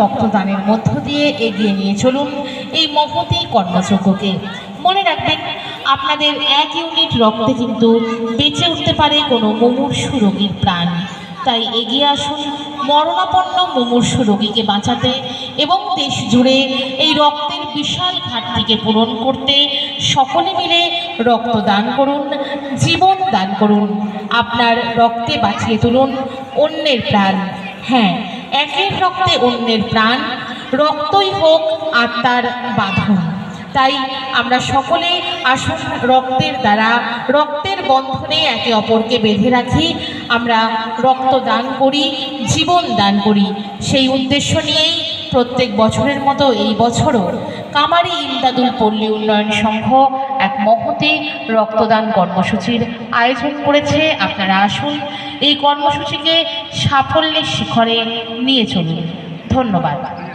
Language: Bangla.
রক্তদানের মধ্য দিয়ে এগিয়ে নিয়ে চলুন এই মহতি কর্মযজ্ঞকে মনে রাখবেন, আপনাদের এক ইউনিট রক্তে কিন্তু বেঁচে উঠতে পারে কোনো মুমূর্ষু রোগীর প্রাণ। তাই এগিয়ে আসুন, মরণাপন্ন মুমূর্ষু রোগীকে বাঁচাতে এবং দেশ জুড়ে এই রক্তের বিশাল ঘাটতিকে পূরণ করতে সকলে মিলে রক্তদান করুন, জীবন দান করুন। আপনার রক্তে বাঁচিয়ে তুলুন অন্যের প্রাণ। হ্যাঁ একের রক্তে অন্যের প্রাণ, রক্তই হোক আত্মার বাঁধন। তাই আমরা সকলে আসুন রক্তের দ্বারা, রক্তের বন্ধনে একে অপরকে বেঁধে রাখি। আমরা রক্ত দান করি, জীবন দান করি। সেই উদ্দেশ্য নিয়েই প্রত্যেক বছরের মতো এই বছরও কামারি ইমদাদুল পল্লী উন্নয়ন সংঘ এক মহতি রক্তদান কর্মসূচির আয়োজন করেছে। আপনারা আসুন, এই কর্মসূচিকে সাফল্যের শিখরে নিয়ে চলুন। ধন্যবাদ।